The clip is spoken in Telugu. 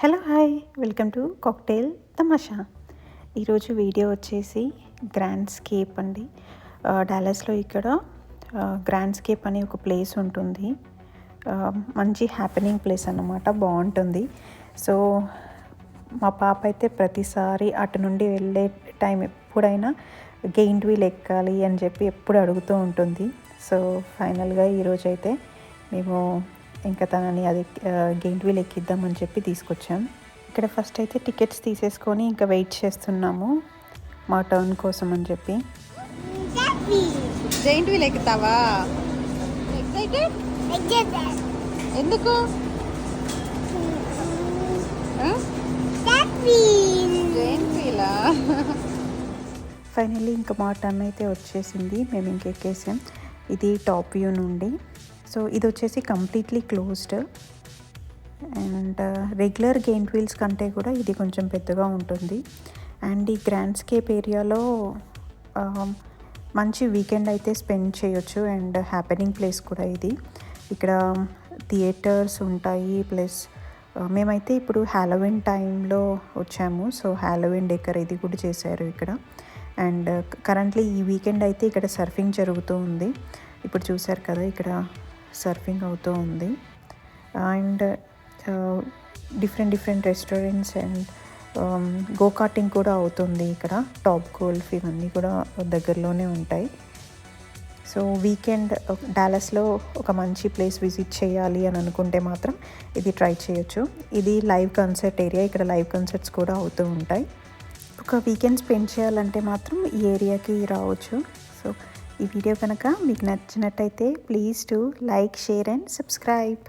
Hello hi welcome to cocktail Tamasha. ఈరోజు వీడియో వచ్చేసి గ్రాండ్ స్కేప్ అండి. డాలస్లో ఇక్కడ గ్రాండ్స్కేప్ గ్రాండ్ స్కేప్ అనే ఒక ప్లేస్ ఉంటుంది. మంచి హ్యాపెనింగ్ ప్లేస్ అన్నమాట బాగుంటుంది. సో మా పాప అయితే ప్రతిసారి అటు నుండి వెళ్ళే టైం ఎప్పుడైనా గెయిన్ వీల్ ఎక్కాలి అని చెప్పి ఎప్పుడు అడుగుతూ ఉంటుంది. సో ఫైనల్గా ఈరోజు అయితే మేము ఇంకా తనని అది గెయింట్ వీల్ ఎక్కిద్దామని చెప్పి తీసుకొచ్చాం. ఇక్కడ ఫస్ట్ అయితే టికెట్స్ తీసేసుకొని ఇంకా వెయిట్ చేస్తున్నాము మా టర్న్ కోసం అని చెప్పి. జైంట్ వీల్ ఎక్కుతావా ఎందుకు? ఫైనల్లీ ఇంకా మా టర్న్ అయితే వచ్చేసింది. మేము ఇంక ఎక్కేసాం ఇది టాప్ వ్యూ నుండి. సో ఇది వచ్చేసి completely closed. And uh, regular giant wheels కంటే కూడా ఇది కొంచెం పెద్దగా ఉంటుంది. అండ్ ఈ గ్రాండ్ స్కేప్ ఏరియాలో um, మంచి వీకెండ్ అయితే స్పెండ్ చేయొచ్చు. అండ్ హ్యాపెనింగ్ ప్లేస్ కూడా ఇది. ఇక్కడ um, థియేటర్స్ ఉంటాయి. ప్లస్ uh, మేమైతే ఇప్పుడు హ్యాలోవిన్ టైంలో వచ్చాము. సో హ్యాలోవిన్ డెకర్ ఇది కూడా చేశారు ఇక్కడ. అండ్ కరెంట్లీ ఈ వీకెండ్ అయితే ఇక్కడ సర్ఫింగ్ జరుగుతూ ఉంది. ఇప్పుడు చూశారు కదా ఇక్కడ సర్ఫింగ్ అవుతూ ఉంది. And different different restaurants and go karting కూడా అవుతుంది ఇక్కడ. టాప్ గోల్ఫ్ ఇవన్నీ కూడా దగ్గరలోనే ఉంటాయి. సో వీకెండ్ డాలస్లో ఒక మంచి ప్లేస్ విజిట్ చేయాలి అని అనుకుంటే మాత్రం ఇది ట్రై చేయొచ్చు. ఇది లైవ్ కన్సర్ట్ ఏరియా. ఇక్కడ లైవ్ కన్సర్ట్స్ కూడా అవుతూ ఉంటాయి. ఒక వీకెండ్ స్పెండ్ చేయాలంటే మాత్రం ఈ ఏరియాకి రావచ్చు. సో ఈ వీడియో కనుక మీకు నచ్చినట్టయితే please to like share and subscribe.